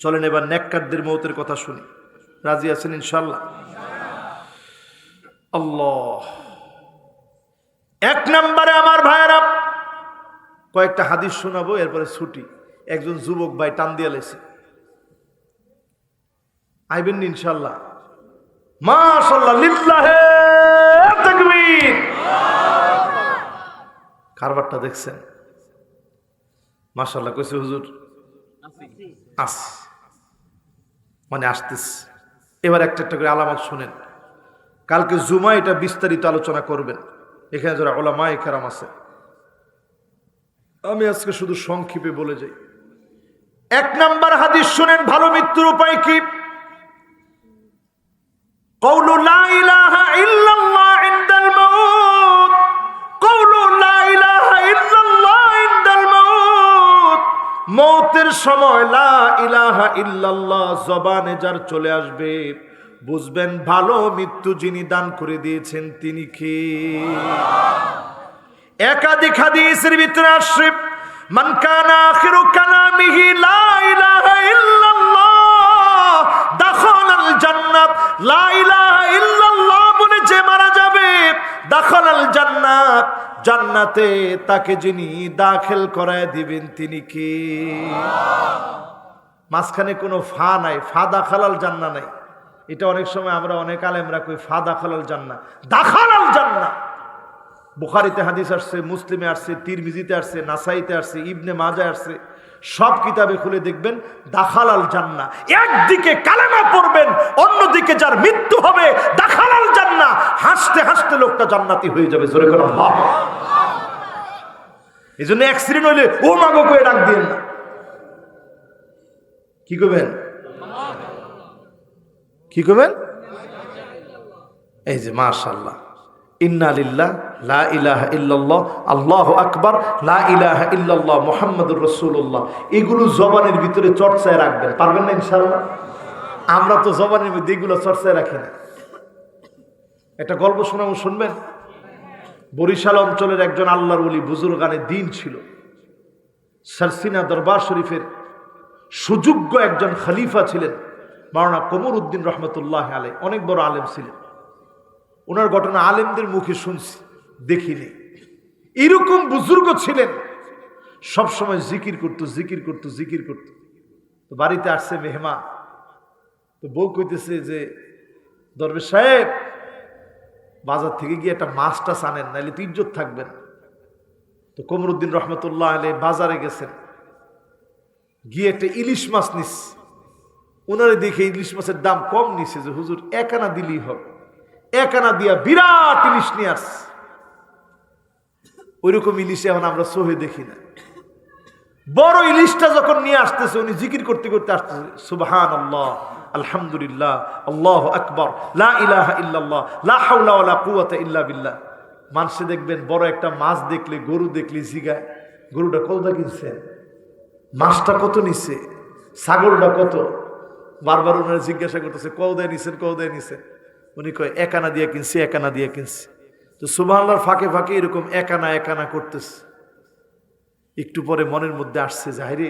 চলেন এবার নেককারদের মৌতের কথা শুনি। রাজি আছেন ইনশাল্লাহ আল্লাহ। এক নম্বরে আমার ভাইয়েরা, কয়েকটা হাদিস শোনাবো, এরপরে ছুটি। একজন যুবক ভাই টান দিয়া লেছে। আইবেন ইনশাল্লাহ মাশাল্লাহ লিল্লাহে তাকবীর। কারবারটা দেখছেন? মাশাল্লাহ কইছে হুজুর, আস। মানে আসতেছে। এবার একটা একটা করে আলামত শুনেন। কালকে জুমা এটা বিস্তারিত আলোচনা করবেন। এখানে যারা ওলামা এখারাম আছে। আমি আজকে শুধু সংক্ষেপে বলে যাই। এক নাম্বার হাদিস শুনেন, ভালো মৃত্যুর উপায় কি? মৌতের সময় লা ইলাহা ইল্লাল্লাহ জবানে যার চলে আসবে, বুঝবেন ভালো মৃত্যু যিনি দান করে দিয়েছেন তিনি কে? একাধিক হাদিসের ভিতরে আসছে, মান কানা আখিরু কালামিহি লা ইলাহা ইল্লাল্লাহ, দাখালাল জান্নাত। লা ইলাহা ইল্লাল্লাহ বলে যে মারা যাবে, দাখালাল জান্নাত। জান্নাতে তাকে যিনি দাখিল করায় দিবেন, তিনি কি? মাঝখানে কোনো ফা নাই ফা দাখালাল জান্না নাই। এটা অনেক সময় আমরা অনেক আলেমরা কই ফা দাখালাল জান্না দাখালাল জান্না বুখারিতে হাদিস আসছে, মুসলিমে আসছে, তিরমিজিতে আসছে, নাসাইতে আসছে, ইবনে মাজা আসছে। সব কিতাবে খুলে দেখবেন দাখালাল জান্না। একদিকে কালেমা পড়বেন, অন্যদিকে যার মৃত্যু হবে দাখালাল জান্না। হাসতে হাসতে লোকটা জান্নাতি হয়ে যাবে, জোরে করে এই জন্য অ্যাক্সিডেন্ট হইলে, ও মাগো করে ডাক দিন না। কি করবেন? কি করবেন? এই যে মাশাল্লাহ ইন্না লিল্লাহ, লা ইলাহা ইল্লাল্লাহ, আল্লাহু আকবার, লা ইলাহা ইল্লাল্লাহ, মুহাম্মাদুর রাসূলুল্লাহ। এগুলো জবানের ভিতরে চর্চায় রাখবেন। পারবেন না ইনশাআল্লাহ? আমরা তো জবানের মধ্যে এগুলো চর্চায় রাখি না। একটা গল্প শোনাবো, শুনবেন? বরিশাল অঞ্চলের একজন আল্লাহর ওলি বুজুর্গানে দিন ছিল। সারসিনা দরবার শরীফের সুযোগ্য একজন খলিফা ছিলেন, মাওলানা কমর উদ্দিন রহমতুল্লাহ আলে অনেক বড় আলেম ছিলেন। ওনার ঘটনা আলেমদের মুখে শুনছি, দেখিনি। এরকম বুজুর্গ ছিলেন। সব সময় জিকির করতো জিকির করতো জিকির করতো। তো বাড়িতে আসছে মেহমা তো বউ কইতেছে যে দরবে সাহেব, বাজার থেকে গিয়ে একটা মাছ টাছ আনেন নাহলে তো ইজ্জত থাকবেন তো কমরুদ্দিন রহমতুল্লাহ আলে বাজারে গেছেন। গিয়ে একটা ইলিশ মাছ নিস ওনারে দেখে ইলিশ মাছের দাম কম নিছে যে, হুজুর একানা দিলেই হবে। একানা দিয়া বিরাট ইলিশ নিয়ে আস। ওইরকম ইলিশ এখন আমরা সহে দেখি না। বড় ইলিশটা যখন নিয়ে আসতেছে, উনি জিকির করতে করতে আসতেছে সুবহান আল্লাহ আলহামদুলিল্লাহ, আল্লাহ আকবর, লা ইলাহা ইল্লাল্লাহ, লা হাওলা ওয়ালা কুওয়াতা ইল্লা বিল্লাহ। মানুষে দেখবেন বড় একটা মাছ দেখলে, গরু দেখলে জিগায়, গরুটা কতটা কিনছেন মাছটা কত নিছে, ছাগলটা কত? বারবার ওনারা জিজ্ঞাসা করতেছে কৌদায় নিছেন কৌদায় নিছেন। উনি কয় একানা দিয়ে কিনছি একানা দিয়ে কিনছি। তো সুবহানাল্লাহর ফাঁকে ফাঁকে এরকম একানা একানা করতেছে। একটু পরে মনের মধ্যে আসছে জাহিরে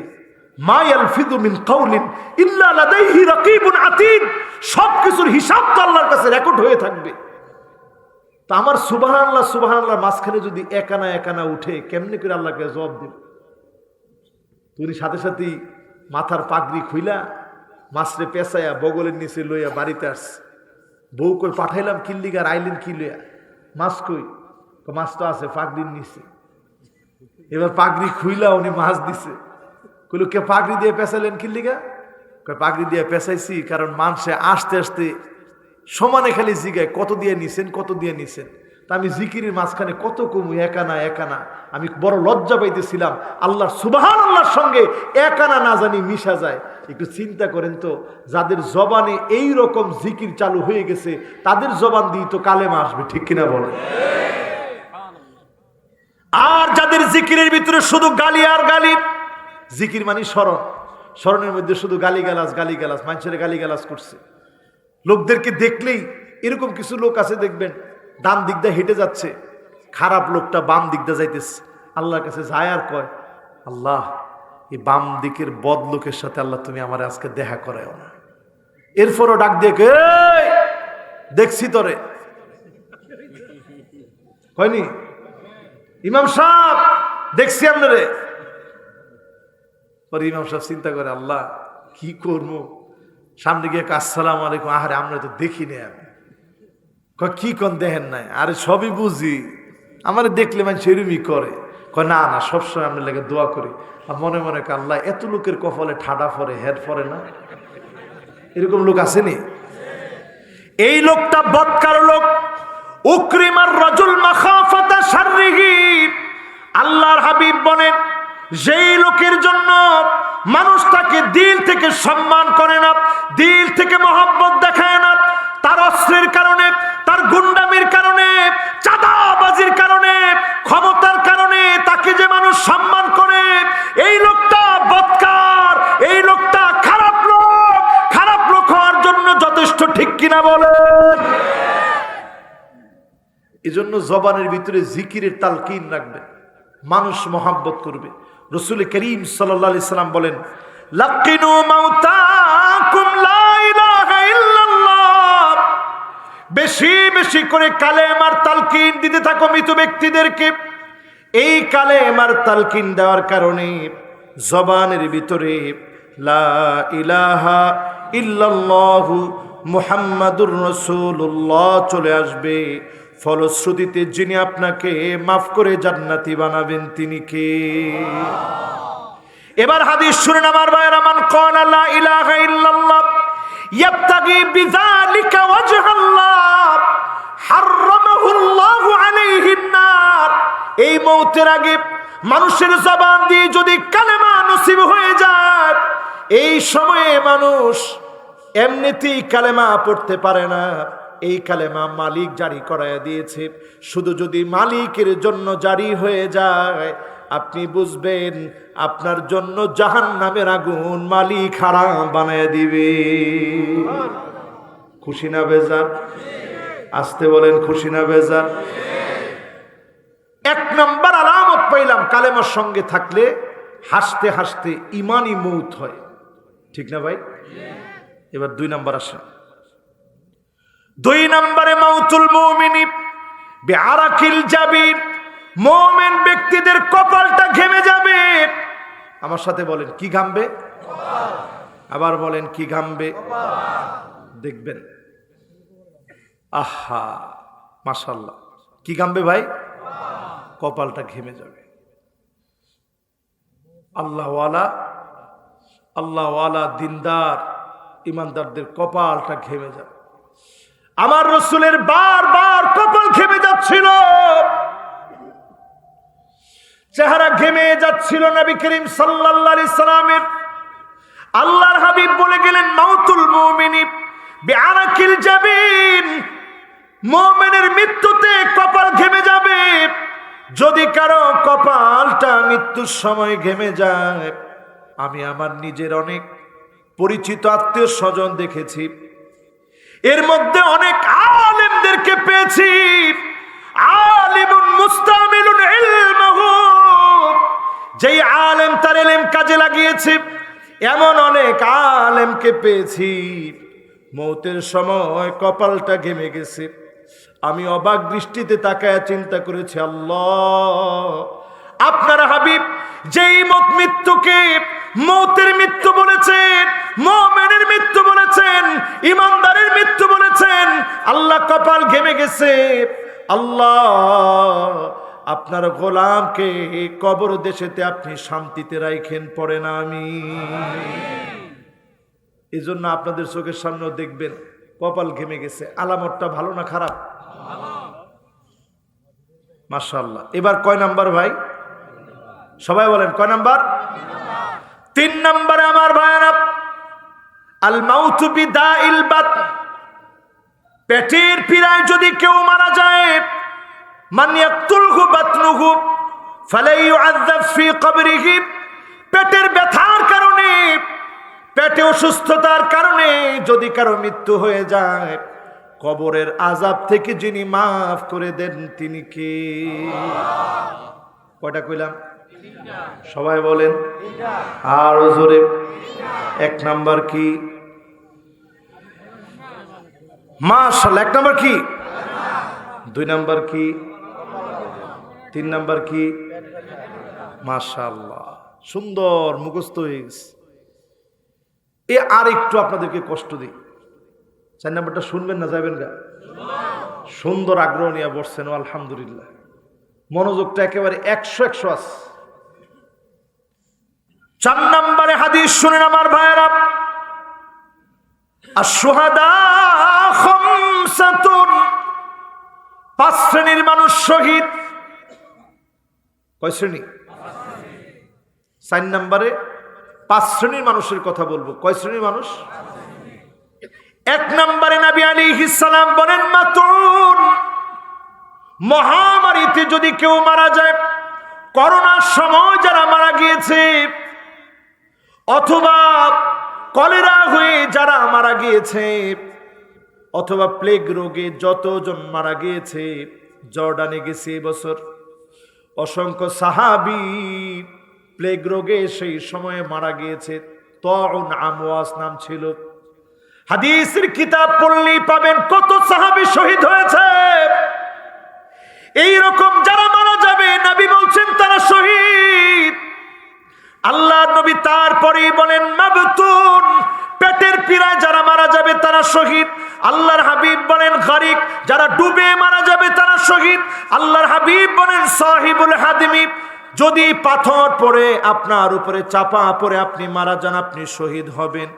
সবকিছুর হিসাব কাছে রেকর্ড হয়ে থাকবে। তো আমার সুবহানাল্লাহ সুবহানাল্লাহ মাঝখানে যদি একানা একানা উঠে, কেমনে করে আল্লাহকে জবাব সাথে মাথার পাগড়ি খুইলা মাছরে পেঁচাইয়া বগলের নিচে লইয়া বাড়িতে আসছে। বউ কই, পাঠাইলাম কিল্লিগার আইলেন কি লইয়া? মাছ কই? মাছ তো আছে পাগড়ি নিচে। এবার পাগড়ি খুইলা উনি মাছ দিছে। কইল, কে পাগড়ি দিয়ে পেঁচাইলেন কিল্লিগা কয় পাগড়ি দিয়ে পেঁচাইছি, কারণ মানুষে আসতে আসতে সমানে খালি জিগায়, কত দিয়ে নিছেন, কত দিয়ে নিছেন? তা আমি জিকিরের মাঝখানে কত কমু একানা একানা। আমি বড় লজ্জা পাইতেছিলাম। আল্লাহর সুবাহান আল্লাহর সঙ্গে একানা না জানি মিশা যায়। একটু চিন্তা করেন তো, যাদের জবানে এই রকম জিকির চালু হয়ে গেছে, তাদের জবান দিয়ে তো কালেমা আসবে, ঠিক কিনা বলেন? আর যাদের জিকিরের ভিতরে শুধু গালি আর গালি, জিকির মানে স্মরণ। স্মরণের মধ্যে শুধু গালি গালাস গালি গালাস মানুষের গালি গালাস করছে। লোকদেরকে দেখলেই এরকম কিছু লোক আছে, দেখবেন ডান দিক দিয়ে হেঁটে যাচ্ছে। খারাপ লোকটা বাম দিক দিয়ে যাইতেছে। আল্লাহর কাছে যায় আর কয়, আল্লাহ, এই বাম দিকের বদলোকের সাথে আল্লাহ তুমি আমার আজকে দেখা করাও না। এরপরও ডাক দিয়ে দেখছি তোরে। হয়নি ইমাম সাহ দেখছি আপনারে। পরে ইমাম সাহেব চিন্তা করে, আল্লাহ, কি করব? সামনে গিয়ে আসসালাম আলাইকুম। আহারে, আমরা তো দেখি নি আমি। কি কোন দেখেন নাই? আরে সবই বুঝি। আমার দেখলে মানে সেরমই করে। কয় না না সবসময় আমরা লেগে দোয়া করি। আর মনে মনে কয়, আল্লাহ এত লোকের কপালে ঠাডা ফরে হেড ফরে না? এরকম লোক আসেনি এই লোকটা বৎকার লোক। উক্রিমার রজুল মাখাফাতা শাররিহি। আল্লাহর হাবিব বলেন যেই লোকের জন্য মানুষ তাকে দিল থেকে সম্মান করে না দিল থেকে মহব্বত দেখায় না তার অস্ত্রের কারণে, তার গুন্ডামির কারণে, চাঁদাবাজির কারণে, ক্ষমতার কারণে তাকে যে মানুষ সম্মান করে, এই লোকটা বৎকার, এই লোকটা খারাপ লোক খারাপ লোক হওয়ার জন্য যথেষ্ট, ঠিক কিনা বলেন এজন্য জবানের ভিতরে জিকিরের তালকিন রাখবে, মানুষ মহাব্বত করবে। রসুল করিম সাল্লাহ সাল্লাম বলেন লাকিনু মাউতাকুম বেশি বেশি করে কালেমার তালকিন দিতে থাকো মৃত ব্যক্তিদেরকে। এই কালেমার তালকিন দেওয়ার কারণে জবানের ভিতরে লা ইলাহা মুহাম্মাদুর রাসূলুল্লাহ চলে আসবে। ফলশ্রুতিতে যিনি আপনাকে মাফ করে জান্নাতি বানাবেন তিনি কে? এবার হাদিস শুনেন আমার ভাইয়ের, মান কন লা ইলাহা ইল্লাল্লাহ। ইয়াবতাগি বিযালিকা ওয়াজহাল্লাহ। হারামাহুল্লাহু আলাইহিন নার। এই মৌতের আগে মানুষের জবান দিয়ে যদি কালেমা নসিব হয়ে যায়, এই সময়ে মানুষ এমনিতেই কালেমা পড়তে পারে না। এই কালেমা মালিক জারি করায় দিয়েছে। শুধু যদি মালিকের জন্য জারি হয়ে যায় আপনি বুঝবেন, আপনার জন্য জাহান নামের আগুন মালিক হারাম বানায় দিবে। খুশি না বেজার? আসতে বলেন, খুশি না বেজার? এক নম্বর আলামত পাইলাম কালেমার সঙ্গে থাকলে হাসতে হাসতে ইমানই মৌত হয়। ঠিক না ভাই? এবার দুই নম্বর আসেন। দুই নম্বরে মাউতুল মৌমিনী বেআরাকিল জাবির মোমেন ব্যক্তিদের কপালটা ঘেমে যাবে। আমার সাথে বলেন, কি ঘামবে? আবার বলেন, কি ঘামবে? দেখবেন। আহা মাশাল্লাহ কি ঘামবে ভাই? কপালটা ঘেমে যাবে। আল্লাহওয়ালা আল্লাহওয়ালা দিনদার, ইমানদারদের কপালটা ঘেমে যাবে। আমার রসুলের বারবার কপাল ঘেমে যাচ্ছিল। চেহারা ঘেমে যাচ্ছিল নবী করিম সাল্লাল্লাহু সাল্লামের। আল্লাহর হাবিব বলে গেলেন, মাউতুল মুমিনি, বিআরাকিল জাবিন, মুমিনের মৃত্যুতে কপাল ঘেমে যাবে। যদি কারও কপালটা মৃত্যুর সময় ঘেমে যায়, আমি আমার নিজের অনেক পরিচিত আত্মীয় স্বজন দেখেছি। এর মধ্যে অনেক আলেমদেরকে পেয়েছি। আলিমুন মুস্তামিলুন ইলমাহু যেই আলেম তার এলেম কাজে লাগিয়েছে, এমন অনেক আলেমকে পেয়েছি। মৌতের সময় কপালটা ঘেমে গেছে। আমি অবাক দৃষ্টিতে তাকায় চিন্তা করেছি, আল্লাহ। আপনার হাবিব যেই মত মৃত্যুকে মৌতের মৃত্যু বলেছেন, মোমেনের মৃত্যু বলেছেন, ইমানদারের মৃত্যু বলেছেন, আল্লাহ কপাল ঘেমে গেছে। আল্লাহ আপনার গোলামকে কবর দেশেতে আপনি শান্তিতে রাইখেন পড়ে না আমি এই জন্য আপনাদের চোখের সামনেও দেখবেন, কপাল ঘেমে গেছে, আলামতটা ভালো না খারাপ? মাশাল্লাহ এবার কয় নাম্বার ভাই? সবাই বলেন, কয় নাম্বার? তিন নম্বরে আমার ভাইয়ারা আল মাউতু বিদাইল বাত, পেটের পীড়ায় যদি কেউ মারা যায় পেটের ব্যথার কারণে, পেটে অসুস্থতার কারণে যদি কারও মৃত্যু হয়ে যায়, কবরের আজাব থেকে যিনি মাফ করে দেন তিনি কে? কয়টা কইলাম? সবাই বলেন। আর জোরে। এক নাম্বার কি? মাশাল্লাহ এক নাম্বার কি? দুই নাম্বার কি? তিন নাম্বার কি? মাশাল্লাহ সুন্দর মুখস্থ হয়ে গেছে। এ আর একটু আপনাদেরকে কষ্ট দিই। চার নাম্বারটা শুনবেন না যাবেন গা? সুন্দর আগ্রহ নিয়ে বসছেন, আলহামদুলিল্লাহ। মনোযোগটা একেবারে একশো একশো আছে। চার নাম্বারে হাদিস শুনেন আমার ভাইয়েরা। আর সোহাদা পাঁচ শ্রেণির মানুষ শহীদ। কয় শ্রেণি? চার নাম্বারে পাঁচ শ্রেণির মানুষের কথা বলব। কয় শ্রেণির মানুষ? এক নম্বরে নবী আলী ইসালাম বলেন, মাতুন, মহামারীতে যদি কেউ মারা যায়, করোনার সময় যারা মারা গিয়েছে, অথবা কলেরা হয়ে যারা মারা গিয়েছে, অথবা প্লেগ রোগে যতজন মারা গিয়েছে, জর্ডানে গেছে এবছর অসংখ্য সাহাবি প্লেগ রোগে সেই সময়ে মারা গিয়েছে। তরুণ আমওয়াস নাম ছিল। হাদিসের কিতাব পড়লেই পাবেন কত সাহাবি শহীদ হয়েছে। এই রকম যারা মারা যাবে, নবী বলছেন তারা শহীদ। আল্লাহ নবী তারপরেই বলেন, মাবতুন পেটের পীড়ায় যারা মারা যাবে তারা শহীদ। আল্লাহর হাবিব বলেন, গরিব যারা ডুবে মারা যাবে তারা শহীদ। আল্লাহর হাবিব বলেন, সাহিবুল হাদিমি, যদি পাথর পরে আপনার উপরে, চাপা পরে আপনি মারা যান, আপনি শহীদ হবেন।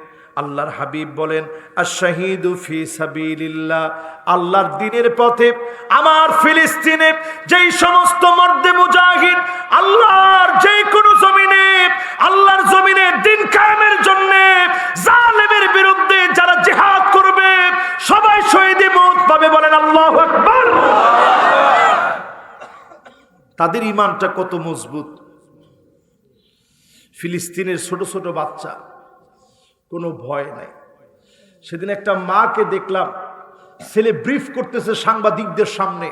আল্লাহর হাবিব বলেন আশাহিদু আল্লাহর দিনের পথে আমার ফিলিস্তিনে যেই সমস্ত মর্দে মুজাহিদ আল্লাহর যে কোনো জমিনে, আল্লাহর জমিনে দিন কায়েমের জন্য জালেমের বিরুদ্ধে যারা জিহাদ করবে, সবাই শহীদে মত পাবে বলেন আল্লাহ আকবার। তাদের ইমানটা কত মজবুত। ফিলিস্তিনের ছোট ছোট বাচ্চা কোনো ভয় নাই। সেদিন একটা মাকে দেখলাম, ছেলে ব্রিফ করতেছে সাংবাদিকদের সামনে।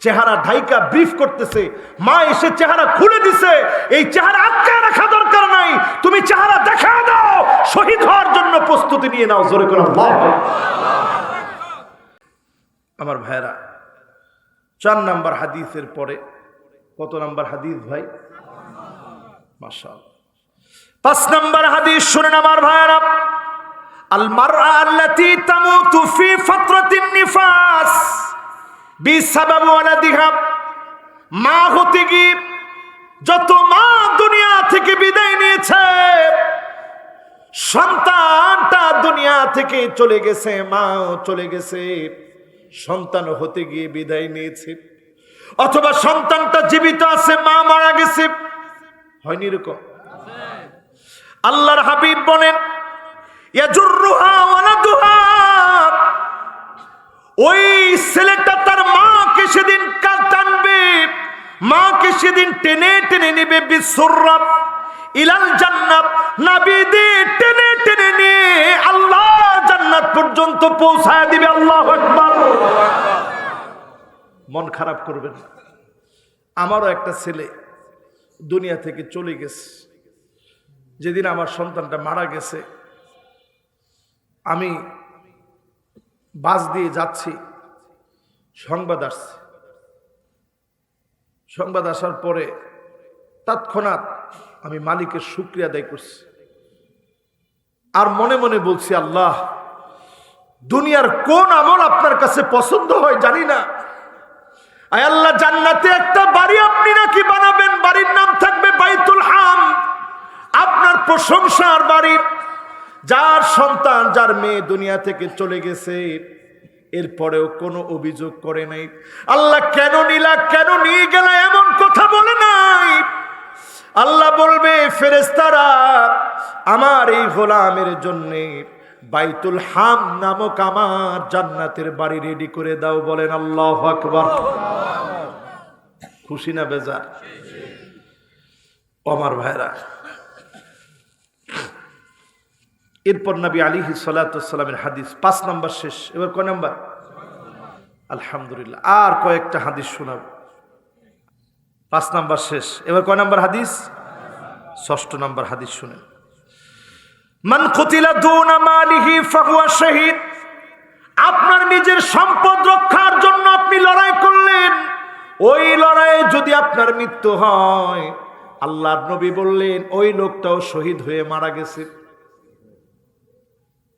চেহারা ঢাইকা ব্রিফ করতেছে, মা, এসে চেহারা খুলে দিছে। এই চেহারা আটকে রাখা দরকার নাই। তুমি চেহারা দেখা দাও। শহীদ হওয়ার জন্য প্রস্তুতি নিয়ে নাও। জোরে করে আমার ভাইরা চার নাম্বার হাদিসের পরে, কত নাম্বার হাদিস ভাই? মাশাআল্লাহ। পাঁচ নম্বর হাদিস, শুনেন আমার বিসাবাব মা হতে গিয়ে যত মা দুনিয়া থেকে বিদায় নিয়েছে, সন্তানটা দুনিয়া থেকে চলে গেছে, মাও চলে গেছে সন্তান হতে গিয়ে বিদায় নিয়েছে। অথবা সন্তানটা জীবিত আছে, মা মারা গেছে। হয়নি এরকম। আল্লাহর হাবিব বলেন ওই ছেলেটা তার মাকে সেদিন টানবে। মাকে সেদিন টেনে টেনে নেবে বিশ্বরাব ইলাল জান্নাত নাবি দিয়ে টেনে টেনে নিয়ে আল্লাহ জান্নাত পর্যন্ত পৌঁছায় দিবে, আল্লাহ আকবার। মন খারাপ করবেন আমারও একটা ছেলে দুনিয়া থেকে চলে গেছে। যেদিন আমার সন্তানটা মারা গেছে, আমি বাস দিয়ে যাচ্ছি, সংবাদ আসছে। সংবাদ আসার পরে তৎক্ষণাৎ আমি মালিকের শুক্রিয়া আদায় করছি। আর মনে মনে বলছি, আল্লাহ, দুনিয়ার কোন আমল আপনার কাছে পছন্দ হয় জানি না। আয় আল্লাহ, জান্নাতে একটা বাড়ি আপনি নাকি বানাবেন, বাড়ির নাম থাকবে বাইতুল হাম। প্রশংসার বাড়ি। যার সন্তান, যার মেয়ে দুনিয়া থেকে চলে গেছে, এরপরেও কোনো অভিযোগ করে নাই। আল্লাহ কেন নিলা, কেন নিয়ে গেল এমন কথা বলে নাই? আল্লাহ বলবে ফেরেস্তারা আমার এই গোলামের জন্যে বাইতুল হাম নামক আমার জান্নাতের বাড়ি রেডি করে দাও বলেন আল্লাহ আকবার। খুশি না বেজার? আমার ভাইরা এরপর নবী আলী সালাতামের হাদিস, পাঁচ নাম্বার শেষ। এবার কয় নাম্বার? আলহামদুলিল্লাহ। আর কয়েকটা হাদিস শোনাব। পাঁচ নাম্বার শেষ। এবার কয় নাম্বার হাদিস? ষষ্ঠ নাম্বার হাদিস শুনেন। মান কুতিলা দুনা মালিহি ফাহুয়া শহীদ। আপনার নিজের সম্পদ রক্ষার জন্য আপনি লড়াই করলেন। ওই লড়াইয়ে যদি আপনার মৃত্যু হয়, আল্লাহর নবী বললেন, ওই লোকটাও শহীদ হয়ে মারা গেছে।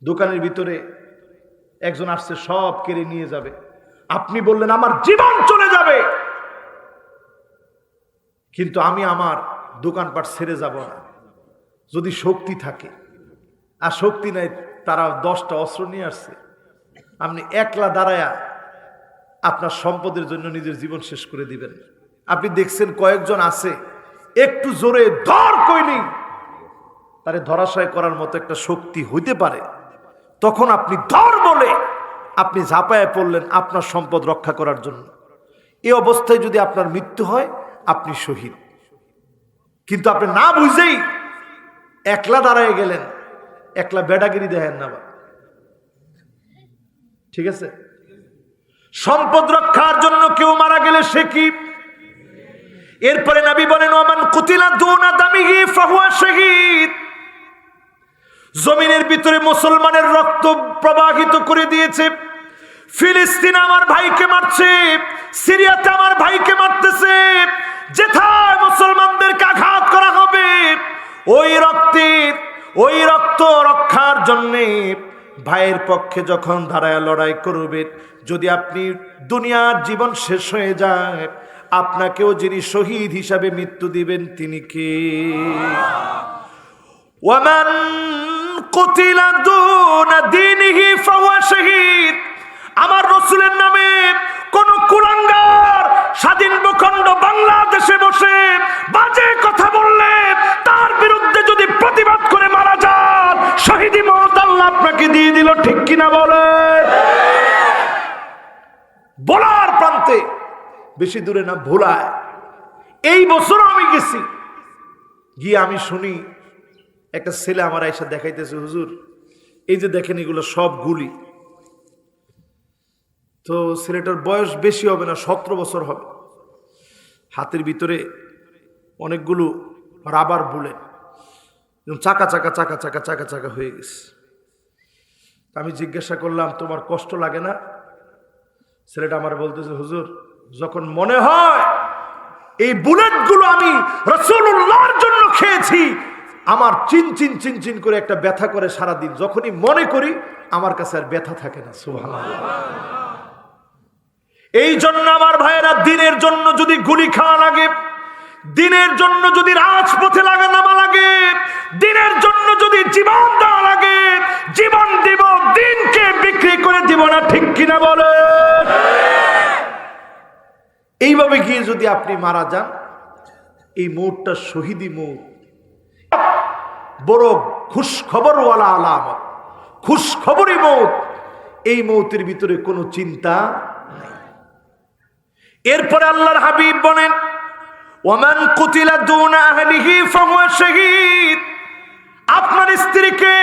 দোকানের ভিতরে একজন আসছে, সব কেড়ে নিয়ে যাবে। আপনি বললেন, আমার জীবন চলে যাবে। কিন্তু আমি আমার দোকানপাট ছেড়ে যাব না। যদি শক্তি থাকে, আর শক্তি নাই, তারা দশটা অস্ত্র নিয়ে আসছে। আপনি একলা দাঁড়ায়া আপনার সম্পদের জন্য নিজের জীবন শেষ করে দিবেন। আপনি দেখছেন কয়েকজন আছে, একটু জোরে ধর কইনি। তারে ধরাশয় করার মতো একটা শক্তি হইতে পারে। তখন আপনি ধর বলে আপনি ঝাঁপায় পড়লেন আপনার সম্পদ রক্ষা করার জন্য। এই অবস্থায় যদি আপনার মৃত্যু হয়, আপনি শহীদ। কিন্তু আপনি না বুঝেই একলা দাঁড়ায় গেলেন, একলা বেডাগিরি দেখেন না ঠিক আছে? সম্পদ রক্ষার জন্য কেউ মারা গেলে সে কি? এরপরে নবী বলেন, ওমান কুতিলা দুনা দামিহি, ফাহুয়া শহীদ। জমিনের ভিতরে মুসলমানের রক্ত প্রবাহিত করে দিয়েছে। ফিলিস্তিন আমার ভাইকে মারছে, সিরিয়াতে আমার ভাইকে মারতেছে। যেথায় মুসলমানদেরকে আঘাত করা হবে, ওই রক্তের, ওই রক্ত রক্ষার জন্যে ভাইয়ের পক্ষে যখন দাঁড়ায় লড়াই করবে, যদি আপনি দুনিয়ার জীবন শেষ হয়ে যায়, আপনাকেও যিনি শহীদ হিসাবে মৃত্যু দিবেন তিনি কে? ওয়ামান কুতিলা দুনা দীনিহি ফাহুয়া শহীদ। আমার রসুলের নামে কোন কুলাঙ্গার স্বাধীন ভূখণ্ড বাংলাদেশে বসে বাজে কথা বললে তার বিরুদ্ধে যদি প্রতিবাদ করে মারা যান, শহীদি মত আল্লাহ আপনাকে দিয়ে দিল, ঠিক কিনা বলে? বলার প্রান্তে বেশি দূরে না, ভোলায়। এই বছর আমি গেছি। গিয়ে আমি শুনি একটা ছেলে আমার এসে দেখাইতেছে, হুজুর, এই যে দেখেন এগুলো সব গুলি। তো ছেলেটার বয়স বেশি হবে না, সতেরো বছর হবে। হাতের ভিতরে অনেকগুলো রাবার বুলেট চাকা চাকা চাকা চাকা চাকা চাকা হয়ে গেছে। আমি জিজ্ঞাসা করলাম, তোমার কষ্ট লাগে না? ছেলেটা আমার বলতেছে, হুজুর, যখন মনে হয় এই বুলেটগুলো আমি রসুল্লাহর জন্য খেয়েছি আমার চিন চিন চিন চিন করে একটা ব্যথা করে সারাদিন। যখনই মনে করি, আমার কাছে আর ব্যথা থাকে না সুভান এই জন্য আমার ভাইয়েরা, দিনের জন্য যদি গুলি খাওয়া লাগে, দিনের জন্য যদি রাজপথে লাগা নামা লাগে, দিনের জন্য যদি জীবন দেওয়া লাগে, জীবন দিব, দিনকে বিক্রি করে দিব না, ঠিক কিনা বলে? এইভাবে গিয়ে যদি আপনি মারা যান, এই মৌটটা শহীদি মৌত বড় খুশ খবরওয়ালা আলামত খুশ খবরই মৌত। এই মৌতের ভিতরে কোনো চিন্তা নেই। এরপরে আল্লাহর হাবিব বলেন, ওমান কুতিলা শহীদ। আপনার স্ত্রীকে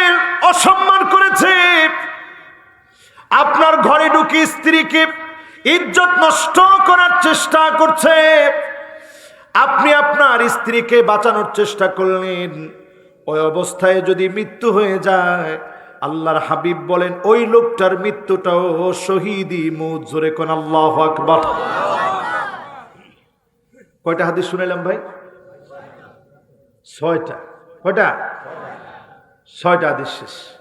অসম্মান করেছে। আপনার ঘরে ঢুকে স্ত্রীকে ইজ্জত নষ্ট করার চেষ্টা করছে। আপনি আপনার স্ত্রীকে বাঁচানোর চেষ্টা করলেন। ওই অবস্থায় যদি মৃত্যু হয়ে যায়, আল্লাহর হাবিব বলেন, ওই লোকটার মৃত্যুটাও শহীদি মুখ জোরে কোন আল্লাহ আকবর। কয়টা হাদিস শুনেলাম ভাই? ছয়টা। কয়টা? ছয়টা হাদিস শেষ।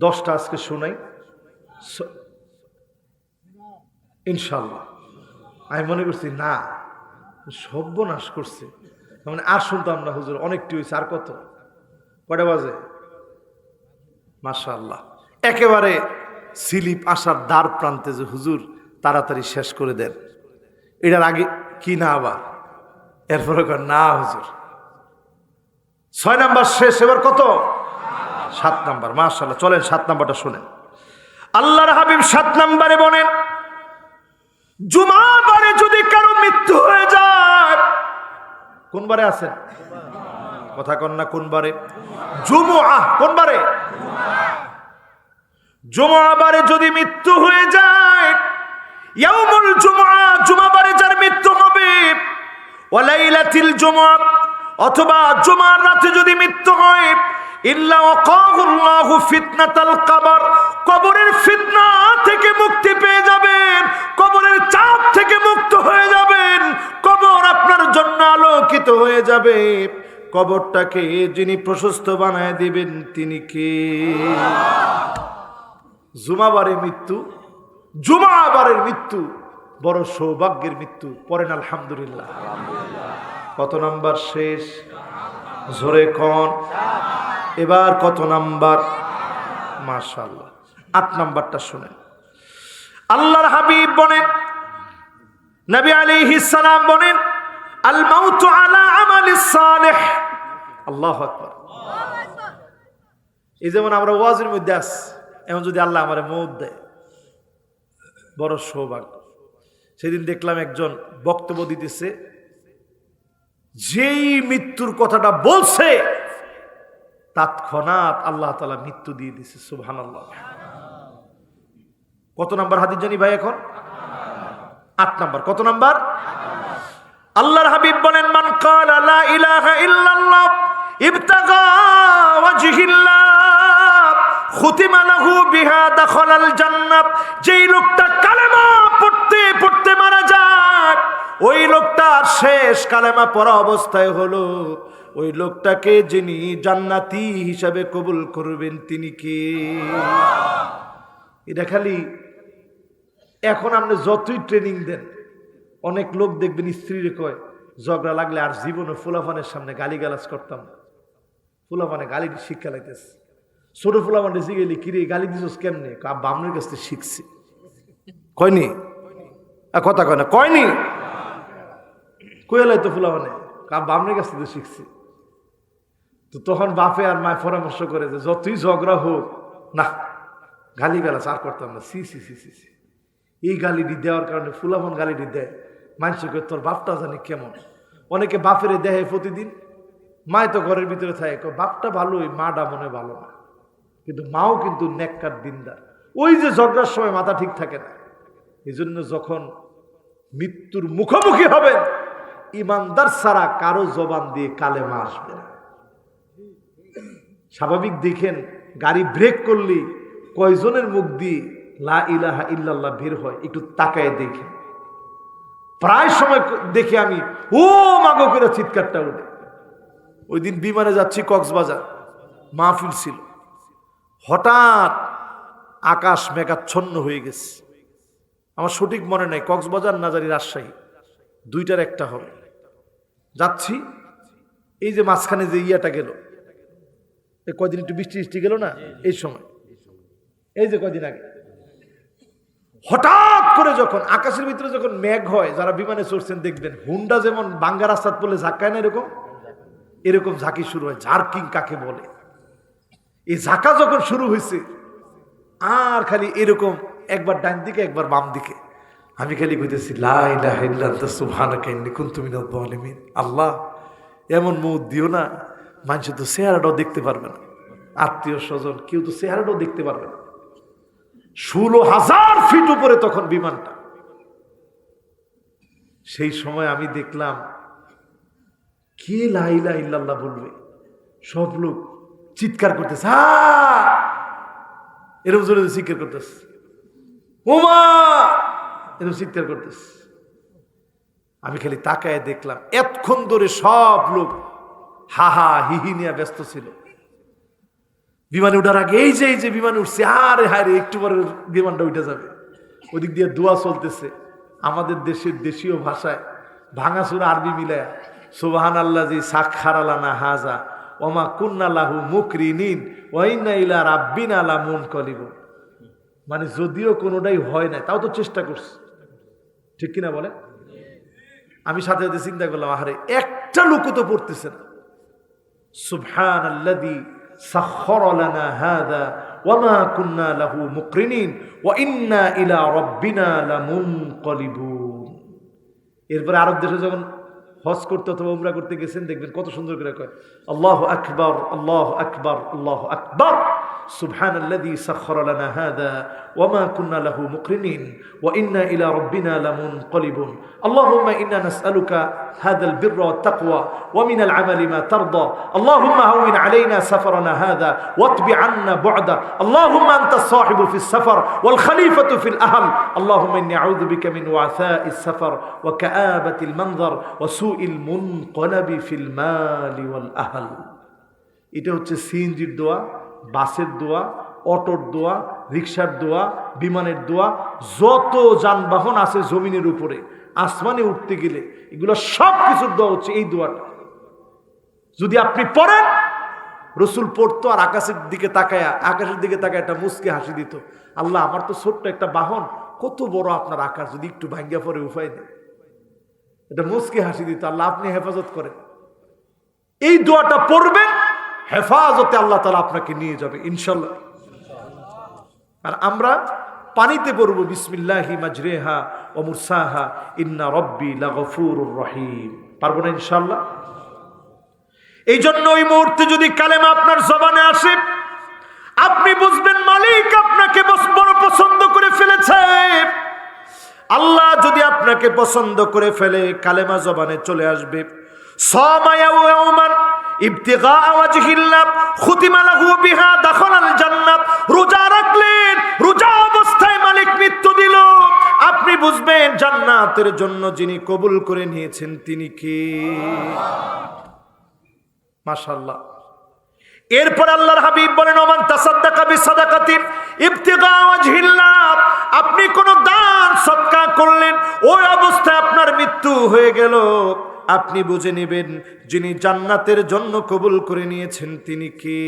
দশটা আজকে শুনাই। ইনশাল্লাহ আমি মনে করছি, না, সর্বনাশ করছে। মানে আর শুনতাম না হুজুর, অনেকটি হয়েছে, আর কত? কয়টা বাজে? মাশাল্লাহ একেবারে স্লিপ আসার দ্বার প্রান্তে যে হুজুর তাড়াতাড়ি শেষ করে দেন। এটার আগে কি না আবার? এরপরে না হুজুর। ছয় নাম্বার শেষ, এবার কত? সাত নাম্বার মাশাল্লাহ চলেন, সাত নাম্বারটা শোনেন। আল্লাহর হাবিব সাত নাম্বারে বলেন জুমাবারে যদি কারও মৃত্যু হয়ে যায়, কোন বারে আছেন? কথা কন না কোন বারে? জুমুআ কোন বারে যদি মৃত্যু হয়ে যায়, ইয়াউমুল জুমাবারে যার মৃত্যু হবে ওয়ালাইলাতিল অথবা জুমার রাতে যদি মৃত্যু হয়, ইল্লা ওয়াকাহুল্লাহু ফিতনাতাল কবর, কবরের ফিতনা থেকে মুক্তি পেয়ে যাবেন, কবরের চাপ থেকে মুক্ত হয়ে যাবেন, কবর আপনার জন্য আলোকিত হয়ে যাবে। কবরটাকে যিনি প্রশস্ত বানায় দিবেন, তিনি কে? জুমাবারে মৃত্যু, জুমাবারের মৃত্যু, বড় সৌভাগ্যের মৃত্যু, পড়েন আলহামদুলিল্লাহ। কত নাম্বার শেষ? জোরে কন। এবার কত নাম্বার? মাশাল্লাহ আট নাম্বারটা শুনেন। আল্লাহর হাবিব বলেন, নবী আলাইহিস সালাম বলেন, আল মাউতু আলা আমালিস সালিহ। আল্লাহু আকবার। এই যেমন আমরা ওয়াজের মধ্যে আস এমন যদি আল্লাহ আমার মৌত দেয়, বড় সৌভাগ্য। সেদিন দেখলাম একজন বক্তব্য দিতেছে, যেই মৃত্যুর কথাটা বলছে, তৎক্ষণাৎ আল্লাহ তালা মৃত্যু দিয়ে দিছে সুবহান আল্লাহ কত নাম্বার হাদিস জানি ভাই এখন? আট নাম্বার। কত নাম্বার? আল্লাহর হাবিব বলেন, মান ক্বালা লা ইলাহা ইল্লাল্লাহ যেই লোকটা কালেমা পড়তে পড়তে মারা ওই শেষ কালেমা পড়া অবস্থায় হলো। ওই লোকটাকে যিনি জান্নাতি হিসাবে কবুল করবেন, তিনি কে? এটা খালি এখন আপনি যতই ট্রেনিং দেন, অনেক লোক দেখবেন স্ত্রীরে কয়, ঝগড়া লাগলে আর জীবনে ফুলাফানের সামনে গালি গালাজ করতাম না। ফুলাফানে গালি শিক্ষা লাইতেছে। ছোট ফুলাফানে জিগেলি কিরে, গালি দিছস কেমনে? বামনের কাছ থেকে শিখছি। কয়নি? কথা কয় না। কয়নি? কয়েলাই তো ফুলাফানে বামনের কাছ থেকে শিখছি। তো তখন বাপে আর মায় পরামর্শ করে যে, যতই ঝগড়া হোক, না গালি গালাজ আর করতাম না। সি সি সি সি সি। এই গালিটি দেওয়ার কারণে ফুলাফন গালিটি দেয়। মানুষকে তোর বাপটা জানি কেমন? অনেকে বাপেরে দেয় প্রতিদিন মায় তো ঘরের ভিতরে থাকে। বাপটা ভালোই, মাটা মনে ভালো না। কিন্তু মাও কিন্তু নেককার দিনদার। ওই যে ঝগড়ার সময় মাথা ঠিক থাকে না। এই জন্য যখন মৃত্যুর মুখোমুখি হবেন, ইমানদার ছাড়া কারও জবান দিয়ে কালে কালেমা আসবে স্বাভাবিক দেখেন, গাড়ি ব্রেক করলেই কয়জনের মুখ দিয়ে লা ইলাহা ইল্লাল্লাহ বের হয়, একটু তাকায় দেখেন। প্রায় সময় দেখে আমি, ও, মাগো করে চিৎকারটা উঠে। ওই দিন বিমানে যাচ্ছি কক্সবাজার। মাহফিল ছিল। হঠাৎ আকাশ মেঘাচ্ছন্ন হয়ে গেছে। আমার সঠিক মনে নাই, কক্সবাজার নাজারি রাজশাহী। দুইটার একটা হবে। যাচ্ছি, এই যে মাঝখানে যে ইয়াটা গেল। এই কয়দিন একটু বৃষ্টি বৃষ্টি গেল না? এই সময়। এই যে কয়দিন আগে। হঠাৎ করে যখন, আকাশের ভিতরে যখন মেঘ হয়, যারা বিমানে চড়ছেন দেখবেন, হুন্ডা যেমন বাঙ্গা রাস্তাত পড়লে ঝাক্কায় না এরকম? এরকম ঝাঁকি শুরু হয় জার্কিং কাকে বলে? এই ঝাঁকা যখন শুরু হয়েছে, আর খালি এরকম একবার ডান দিকে, একবার বাম দিকে। আমি খালি কইতেছি লাইলাহিন আল্লাহ, এমন মুখ দিও না, মানুষ তো চেহারাটাও দেখতে পারবে না। আত্মীয় স্বজন, কেউ তো চেহারাটাও দেখতে পারবে না। ষোলো হাজার ফিট উপরে তখন বিমানটা। সেই সময় আমি দেখলাম কে লাইলা ইল্লাল্লাহ বলবে? সব লোক চিৎকার করতেছে! এরকম জোরে চিৎকার করতেছে। ওমা এরকম চিৎকার করতেছে। আমি খালি তাকায় দেখলাম, এতক্ষণ ধরে সব লোক হা হা হিহি নিয়ে ব্যস্ত ছিল। বিমানে উঠার আগে এই যে এই যে বিমানে উঠছে, আরে হায়ারে একটু পরে বিমানটা উঠে যাবে। ওদিক দিয়ে দোয়া চলতেছে। আমাদের দেশের দেশীয় ভাষায় ভাঙাচুর আরবি মিলায় সুবাহান আল্লাহ জি সাক্ষার আলানা হাজা, ওমা কুন্না লাহু মুকরি নিন ওয়াইনা ইলা রাব্বিন আলা মুন কলিব মানে যদিও কোনোটাই হয় না তাও তো চেষ্টা করছে। ঠিক কিনা বলে আমি সাথে সাথে চিন্তা করলাম, আহারে, একটা লোকও তো পড়তেছে না। সুবহান আল্লাদি সাখর লানা হাদা কুন্না লাহু মুকরিনিন ইলা রাব্বিনা লামুনকালিবুন এরপরে আরব দেশে যখন হজ করতে অথবা উমরা করতে গেছেন দেখবেন কত সুন্দর করে কয় আল্লাহ আকবর আল্লাহ আকবর আল্লাহ আকবর سبحان الذي سخر لنا هذا وما كنا له مقرنين وإنا إلى ربنا لمنقلبون اللهم إنا نسألك هذا البر والتقوى ومن العمل ما ترضى اللهم هون علينا سفرنا هذا واطب عنا بعده اللهم أنت الصاحب في السفر والخليفة في الأهل اللهم إني أعوذ بك من وعثاء السفر وكآبة المنظر وسوء এটা হচ্ছে সিএনজির দোয়া, বাসের দোয়া, অটোর দোয়া রিক্সার দোয়া, বিমানের দোয়া, যত যানবাহন আছে জমিনের উপরে, আসমানে উঠতে গেলে, এগুলো সব কিছুর দোয়া হচ্ছে এই দোয়াটা। যদি আপনি পড়েন, রসুল পড়তো আর আকাশের দিকে তাকায়া, আকাশের দিকে তাকায় একটা মুসকে হাসি দিত। আল্লাহ, আমার তো ছোট্ট একটা বাহন, কত বড় আপনার আকাশ যদি একটু ভাঙ্গা পরে উপায় নেই এটা মুসকে হাসি দিত আল্লাহ আপনি হেফাজত করেন। এই দোয়াটা পড়বেন, হেফাজতে আল্লাহ তালা আপনাকে নিয়ে যাবে ইনশাল্লাহ আর আমরা পানিতে পড়ব, বিসমিল্লাহি মাজরেহা ও মুরসাহা, ইন্না রব্বি লাগফুর রহিম। পারব না ইনশাল্লাহ এই জন্য ওই মুহূর্তে যদি কালেমা আপনার জবানে আসে, আপনি বুঝবেন মালিক আপনাকে বড় পছন্দ করে ফেলেছে। আল্লাহ যদি আপনাকে পছন্দ করে ফেলে, কালেমা জবানে চলে আসবে। সমায়া ইয়াউমান ইবতিগা ওয়াজহিল্লাহ, খুতিমা লাহু বিহা দাখালাল জান্নাত। রোজা রাখলেন, রোজা অবস্থায় মালিক মৃত্যু দিল। আপনি বুঝবেন, জান্নাতের জন্য যিনি কবুল করে নিয়েছেন তিনি কে? মাশাআল্লাহ। এরপর আল্লাহর হাবিব বলেন, ওমান তাসাদ্দাকা বিসাদাকাতিন, ইবতিগা আপনি কোন দান, সৎকা করলেন, ওই অবস্থায় আপনার মৃত্যু হয়ে গেল। আপনি বুঝে নেবেন, যিনি জান্নাতের জন্য কবুল করে নিয়েছেন তিনি কে?